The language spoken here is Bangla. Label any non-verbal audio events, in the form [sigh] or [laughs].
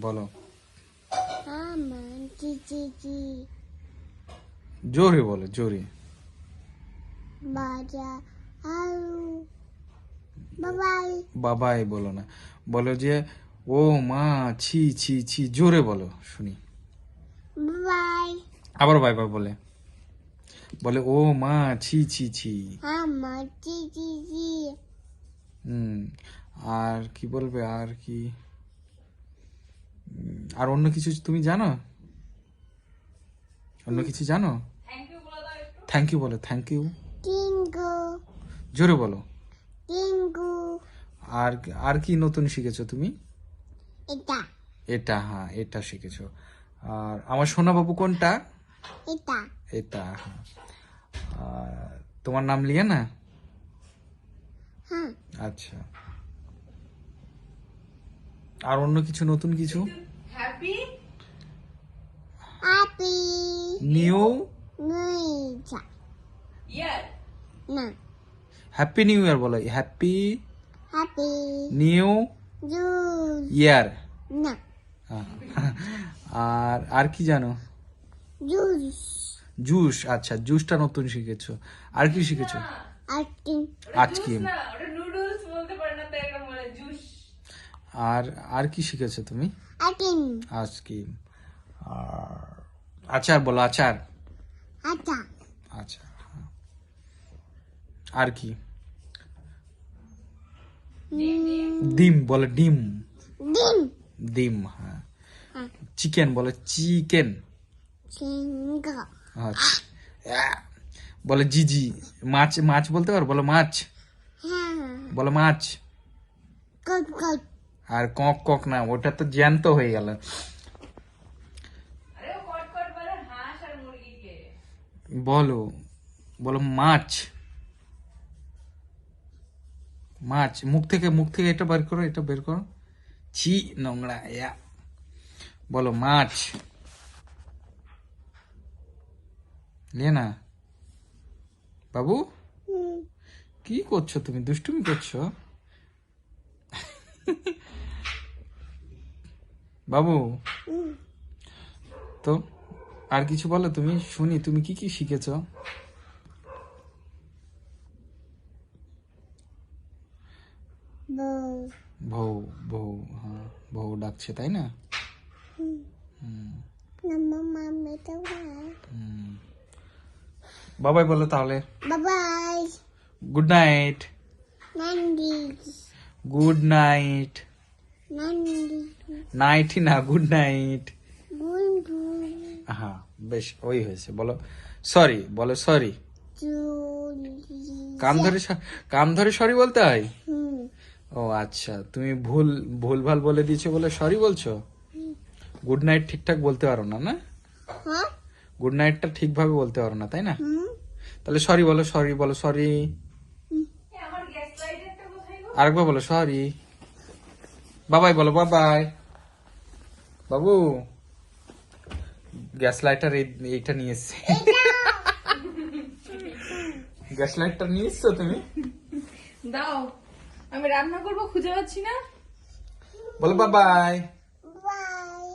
বলো। জোরে বলো জোরে। বাবাই বলো না। বলো যে ও মা ছি ছি ছি জোরে বলো শুনি। আবার বাই বাই বলে। বলে ও মা ছি ছি ছি হুম আর কি বলবে আর কি? আর অন্য কিছু তুমি জানো? অন্য কিছু জানো? থ্যাংক ইউ বলো থ্যাংক ইউ জোরে বলো। আর আর কি নতুন শিখেছো তুমি? এটা। এটা হ্যাঁ এটা শিখেছো। আর আমার সোনা বাবু কোনটা? এটা। এটা হ্যাঁ। তোমার নাম লিয়া না হ্যাঁ। আচ্ছা। আর অন্য কিছু নতুন কিছু? হ্যাপি নিউ না হ্যাপি নিউ ইয়ার বলো হ্যাপি হ্যাপি নিউ ইয়ার না আর আর কি জানো? জুস জুস আচ্ছা জুসটা নতুন শিখেছো। আর কি শিখেছো? আইসক্রিম আইসক্রিম ওটা নুডলস বলতে পারে না তাই এরকম বলে জুস আর আর কি শিখেছো তুমি? আইসক্রিম। আইসক্রিম। আর আচার বলো আচার। আটা আচ্ছা হ্যাঁ। আর কি? ডিম বলে ডিম। ডিম। ডিম হ্যাঁ। হ্যাঁ। চিকেন বলে চিকেন। আচ্ছা। বলে জিজি মাছ মাছ বলতে পারো? বলো মাছ। হ্যাঁ। বলো মাছ। আর কক কক না ওটা তো জ্যান্ত হয়ে গেল। বলে হাঁস আর মুরগিকে। বলো বলো মাছ। মাছ মুখ থেকে মুখ থেকে এটা বের করো এটা বের করো। ছি নোংরা ইয়া। বলো মাছ। নিয়ে না। বাবু? কি করছ তুমি? দুষ্টুমি করছ? [laughs] বাবু। তো আর কিছু বলো তুমি? শুনি তুমি কি কি শিখেছো? বউ। বউ হ্যাঁ বউ ডাকছে তাই না। বাবাই বলো তাহলে। Babai. Good night good night night না গুড নাইট হ্যাঁ বেশ ওই হয়েছে বলো। সরি বলো সরি কান ধরে কান ধরে সরি বলতে হয়? ও আচ্ছা তুমি ভুল ভুল ভালো বলে দিয়েছ বলে সরি বলছো? গুড নাইট ঠিকঠাক বলতে পারো না না? হ্যাঁ? গুড নাইটটা ঠিকভাবে বলতে পারো না তাই না? তাহলে সরি বলো সরি বলো সরি এ, আমার গ্যাস লাইটারটা কোথায় গো? আরেকবার বলো সরি বাবাই বলো বাবাই। বাবু গ্যাস লাইটার এইটা নিয়ে এসছে। গ্যাস লাইটটা নিয়ে এসছো তুমি? দাও। আমি রান্না করব খুঁজে পাচ্ছি না। বলো বাবাই। বাই